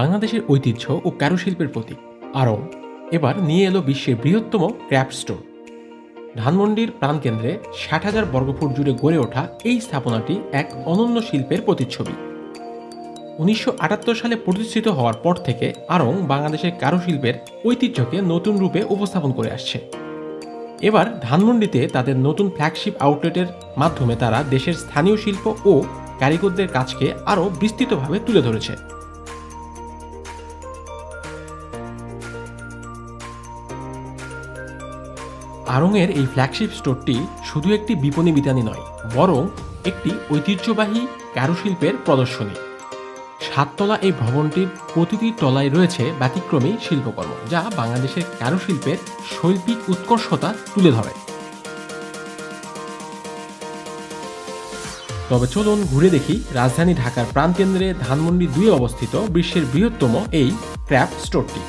বাংলাদেশের ঐতিহ্য ও কারুশিল্পের প্রতীক। আরং এবার নিয়ে এলো বিশ্বের বৃহত্তম ক্র্যাফট স্টোর ধানমন্ডির প্রাণকেন্দ্রে ষাট হাজার বর্গফুট জুড়ে গড়ে ওঠা এই স্থাপনাটি এক অনন্য শিল্পের প্রতিচ্ছবি। উনিশশো আটাত্তর সালে প্রতিষ্ঠিত হওয়ার পর থেকে আরং বাংলাদেশের কারুশিল্পের ঐতিহ্যকে নতুন রূপে উপস্থাপন করে আসছে। এবার ধানমন্ডিতে তাদের নতুন ফ্ল্যাগশিপ আউটলেটের মাধ্যমে তারা দেশের স্থানীয় শিল্প ও কারিগরদের কাজকে আরও বিস্তৃতভাবে তুলে ধরেছে। আড়ংয়ের এই ফ্ল্যাগশিপ স্টোরটি শুধু একটি বিপণী বিতানি নয়, বরং একটি ঐতিহ্যবাহী কারুশিল্পের প্রদর্শনী। সাততলা এই ভবনটির প্রতিটি তলায় রয়েছে ব্যতিক্রমী শিল্পকর্ম, যা বাংলাদেশের কারুশিল্পের শৈল্পিক উৎকর্ষতা তুলে ধরে। তবে চলুন ঘুরে দেখি রাজধানী ঢাকার প্রাণকেন্দ্রে ধানমন্ডি দুয়ে অবস্থিত বিশ্বের বৃহত্তম এই ক্র্যাপ স্টোরটি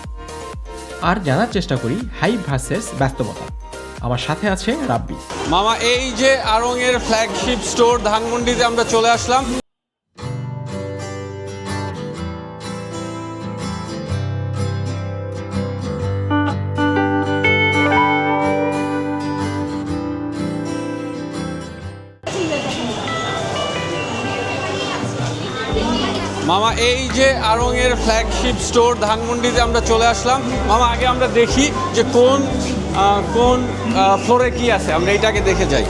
আর জানার চেষ্টা করি হাই ভার্সেস ব্যস্ততা। আমার সাথে আছে রাব্বি। মামা, এই যে আড়ংয়ের ফ্ল্যাগশিপ স্টোর ধানমন্ডিতে আমরা চলে আসলাম। মামা, এই যে আড়ংয়ের ফ্ল্যাগশিপ স্টোর ধানমন্ডিতে আমরা চলে আসলাম। মামা, আগে আমরা দেখি যে কোন কোন ফ্লোরে কি আছে? আমরা এইটাকে দেখে যাই।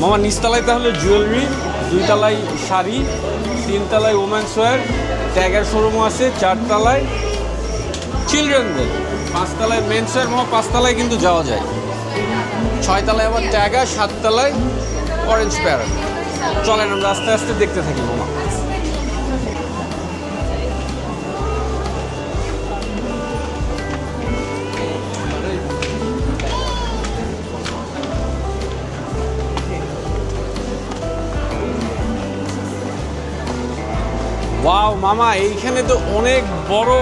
মামা, নিচতলায় তাহলে জুয়েলারি দুইতলায় শাড়ি, তিনতলায় ওমেন্স ওয়্যার ট্যাগের শোরুমও আছে, চারতলায় চিলড্রেনদের পাঁচতলায় মেন্স ওয়্যার মামা, পাঁচতলায় কিন্তু যাওয়া যায়। ছয়তলায় আবার ট্যাগা সাততলায় অরেঞ্জ প্যারেন্ট চলেন, আমরা আস্তে আস্তে দেখতে থাকি, মামা। ওয়াও মামা এইখানে তো অনেক বড়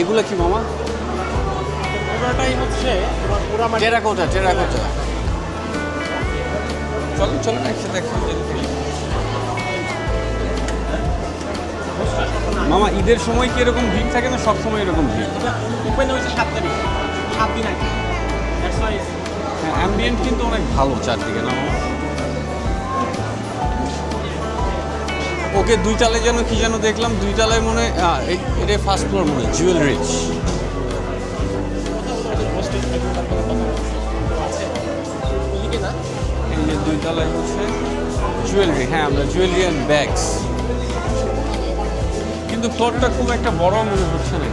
এগুলো কি মামা? পুরোটাই হচ্ছে টেরাকোটা টেরাকোটা। চলুন চলুন একসাথে একসাথে মামা ঈদের সময় কি এরকম ভিড় থাকে না? সব সময় এরকম ভিড়? ওপেন হয়েছে সাত তারিখ। সাত দিন আগে। হ্যাঁ অ্যাম্বিয়েন্ট কিন্তু অনেক ভালো চারদিকে না ওকে দুই তালে যেন কি যেন দেখলাম দুই তালায় মনে হয় এই- এটা ফার্স্ট ফ্লোর মনে জুয়েল রিচ দুই তলায় হচ্ছে জুয়েলারি হ্যাঁ আমরা জুয়েলারি অ্যান্ড ব্যাগস কিন্তু ফ্লোরটা খুব একটা বড় মনে হচ্ছে না।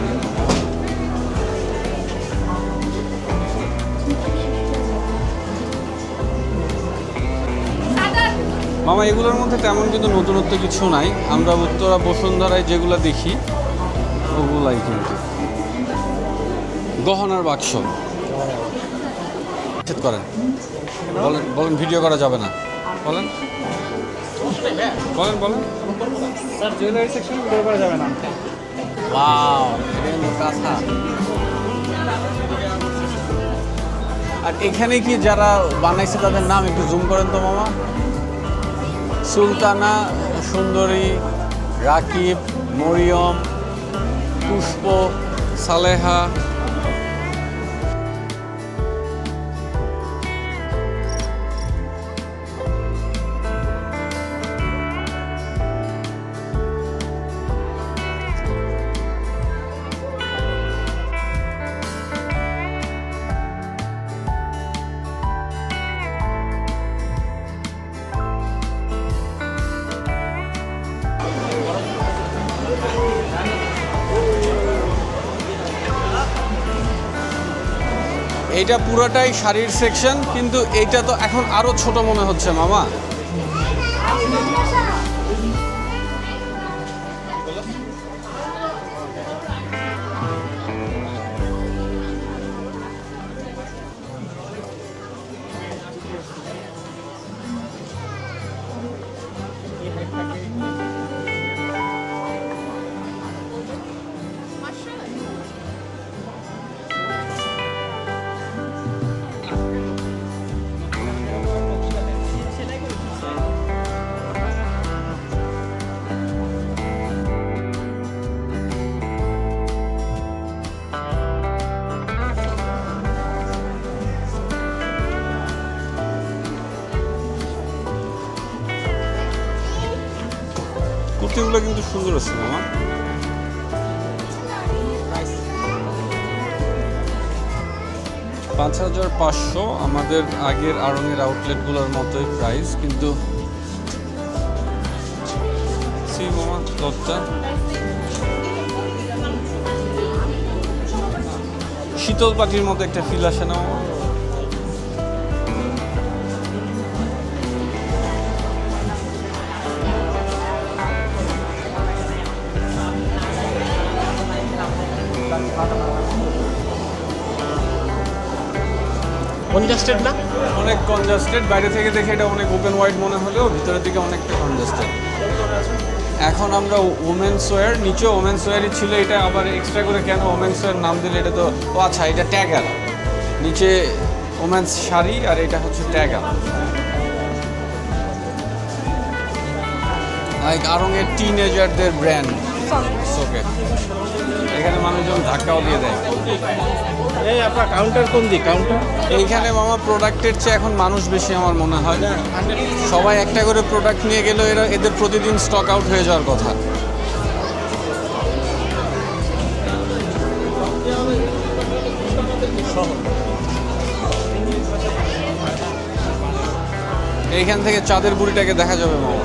মামা, এগুলোর মধ্যে তেমন কিন্তু নতুনত্ব কিছু নাই। আমরা উত্তরা বসুন্ধরায় যেগুলো দেখি, ওগুলাই কিন্তু। গহনার বাক্স। করেন। বলেন বলেন, ভিডিও করা যাবে না। বলেন। কাঁথা আর এখানে কি যারা বানাইছে তাদের নাম একটু জুম করেন তো মামা? সুলতানা, সুন্দরী, রাকিব, মরিয়ম, পুষ্প, সালেহা এইটা পুরোটাই শাড়ির সেকশন কিন্তু এটা তো এখন আরও ছোট মনে হচ্ছে মামা। কুর্তিগুলো কিন্তু সুন্দর আছে মামা পাঁচ হাজার পাঁচশো আমাদের আগের আড়ঙের আউটলেটগুলোর মতোই প্রাইস কিন্তু শীতল পাটির মতো একটা ফিল আসে না মামা? কনজাস্টেড না? অনেক কনজাস্টেড বাইরে থেকে দেখে এটা অনেক ওপেন ওয়াইড মনে হলেও ভিতরের দিকে অনেকটা কনজাস্টেড এখন আমরা ওমেন্স ওয়্যার নিচে ওমেন্স ওয়্যারই ছিল। এটা আবার এক্সট্রা করে কেন ওমেন্স ওয়্যার নাম দিলে এটা তো ও আচ্ছা এটা ট্যাগার নিচে ওমেন্স শাড়ি আর এটা হচ্ছে ট্যাগার লাইক আরঙের টিন এজারদের ব্র্যান্ড ওকে এখানে মানুষজন ধাক্কাও দিয়ে দেয়। এই আপনার কাউন্টার কোন দিক? কাউন্টার এইখানে মামা প্রোডাক্টের চেয়ে এখন মানুষ বেশি আমার মনে হয়। সবাই একটা করে প্রোডাক্ট নিয়ে গেলেও এরা এদের প্রতিদিন স্টক আউট হয়ে যাওয়ার কথা। এইখান থেকে চাঁদের বুড়িটাকে দেখা যাবে মামা।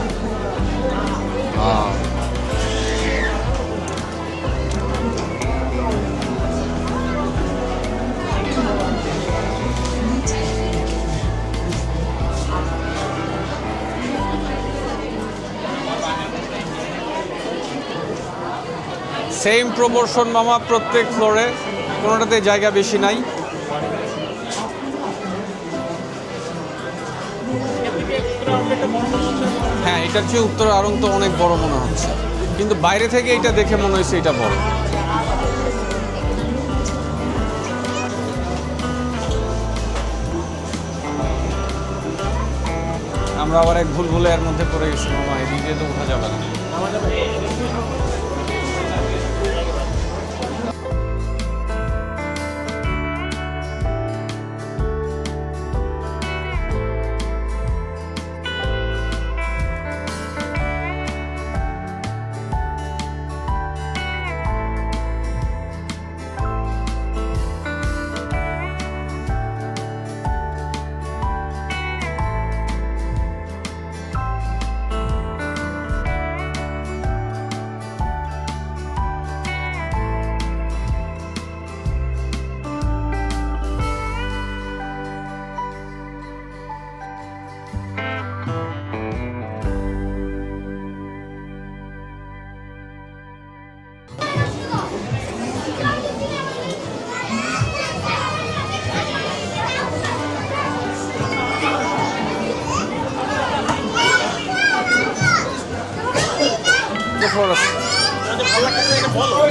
সেম প্রমোশন মামা, প্রত্যেক ফ্লোরে কোনোটাতে জায়গা বেশি নাই। হ্যাঁ এটার চেয়ে উত্তর আরং তো অনেক বড় মনে হচ্ছে। কিন্তু বাইরে থেকে এটা দেখে মনে হয়েছে এটা বড়। আমরা আবার এক ভুল ভুলে এর মধ্যে পড়ে গেছি, মামা, এদিকে তো উঠা যাবে না।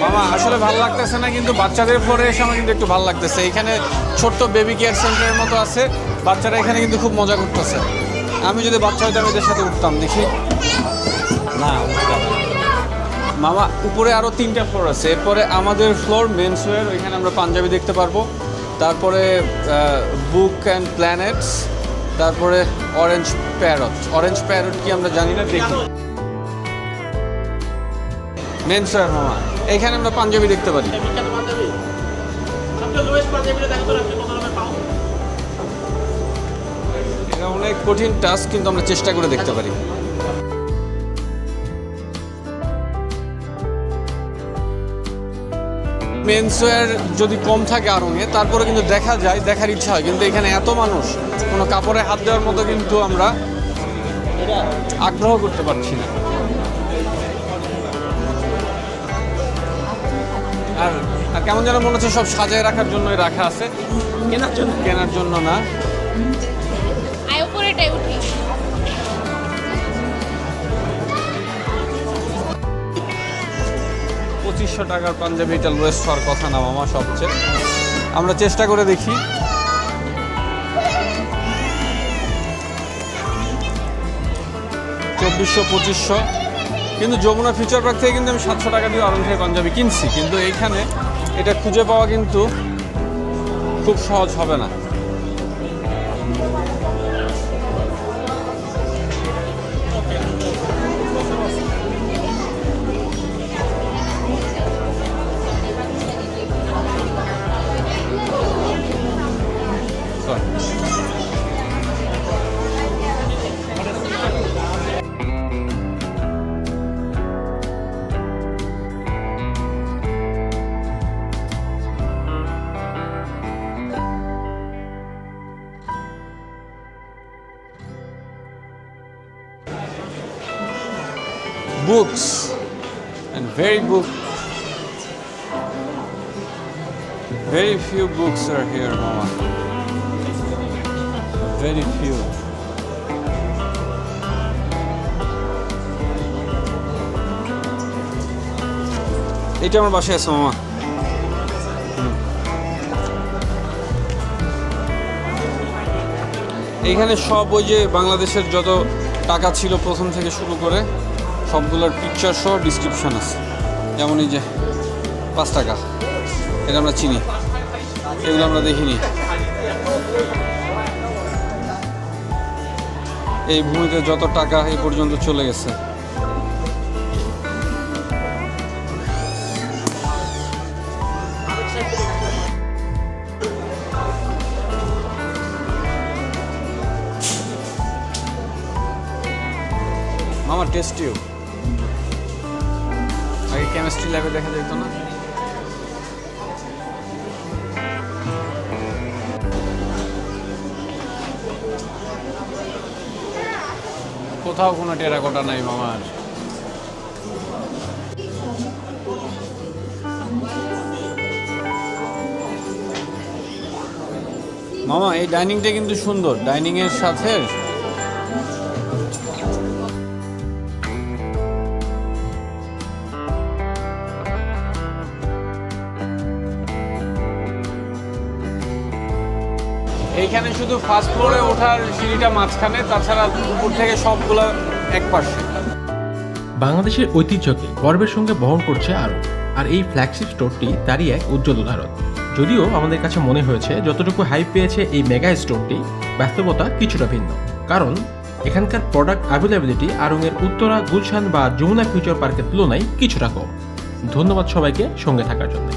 মামা আসলে ভালো লাগতেছে না, কিন্তু বাচ্চাদের ফ্লোরে এসে আমার কিন্তু একটু ভালো লাগতেছে। এখানে ছোট্ট বেবি কেয়ার সেন্টারের মতো আছে, বাচ্চারা এখানে কিন্তু খুব মজা করতেছে। আমি যদি বাচ্চা হইতাম, এদের সাথে উঠতাম, দেখি। না মামা, উপরে আরও তিনটা ফ্লোর আছে। এরপরে আমাদের ফ্লোর মেন্স ওয়্যার ওইখানে আমরা পাঞ্জাবি দেখতে পারব। তারপরে বুক অ্যান্ড প্ল্যানেটস তারপরে অরেঞ্জ প্যারট অরেঞ্জ প্যারট কি আমরা জানি না, দেখি। মেন্স মামা। এখানে আমরা পাঞ্জাবি দেখতে পারি। এটা অনেক কঠিন টাস্ক কিন্তু আমরা চেষ্টা করে দেখতে পারি। মেন্সওয়্যার যদি কম থাকে আর আরঙে তারপরে কিন্তু দেখা যায়, দেখার ইচ্ছা হয়। কিন্তু এখানে এত মানুষ, কোনো কাপড়ে হাত দেওয়ার মতো কিন্তু আমরা আগ্রহ করতে পারছি না। কেমন যেন মনে হচ্ছে সব সাজায় রাখার জন্যই রাখা আছে। কেনার জন্য। কেনার জন্য না। আয় উপরে উঠি। পঁচিশশো টাকার পাঞ্জাবি এটা লোয়েস্ট হওয়ার কথা না মামা সবচেয়ে। আমরা চেষ্টা করে দেখি। চব্বিশশো পঁচিশশো। কিন্তু যমুনা ফিউচার পার্ক থেকে কিন্তু আমি সাতশো টাকা দিয়ে আরং পাঞ্জাবি কিনছি। কিন্তু এইখানে এটা খুঁজে পাওয়া কিন্তু খুব সহজ হবে না Sorry. Very few books are here, mama. Very few. এটা আমার বাসায় আছে, মামা। হুম। এইখানে সব ওই যে বাংলাদেশের যত টাকা ছিল প্রথম থেকে শুরু করে, সবগুলোর পিকচার সহ ডিসক্রিপশন আছে। যেমন এই যে পাঁচ টাকা, এটা আমরা চিনি। এগুলো আমরা দেখিনি। এই ভূমিতে যত টাকা এই পর্যন্ত চলে গেছে। মামা টেস্টিও কেমিস্ট্রি ল্যাবে দেখা যেত না। কোথাও কোনো টেরাকোটা নাই মামার মামা, এই ডাইনিংটা কিন্তু সুন্দর। ডাইনিং এর সাথে এইখানে শুধু ফার্স্ট ফ্লোরে ওঠার সিঁড়িটা মাঝখানে, তাছাড়া উপর থেকে সবগুলো এক পাশে বাংলাদেশের ঐতিহ্যকে গর্বের সঙ্গে বহন করছে আরও, আর এই ফ্ল্যাগশিপ স্টোরটি তারই এক উজ্জ্বল উদাহরণ। যদিও আমাদের কাছে মনে হয়েছে, যতটুকু হাইপ পেয়েছে এই মেগা স্টোরটি বাস্তবতা কিছুটা ভিন্ন। কারণ, এখানকার প্রোডাক্ট অ্যাভেলেবিলিটি আরঙের উত্তরা, গুলশান বা যমুনা ফিউচার পার্কের তুলনায় কিছুটা কম। ধন্যবাদ সবাইকে সঙ্গে থাকার জন্য।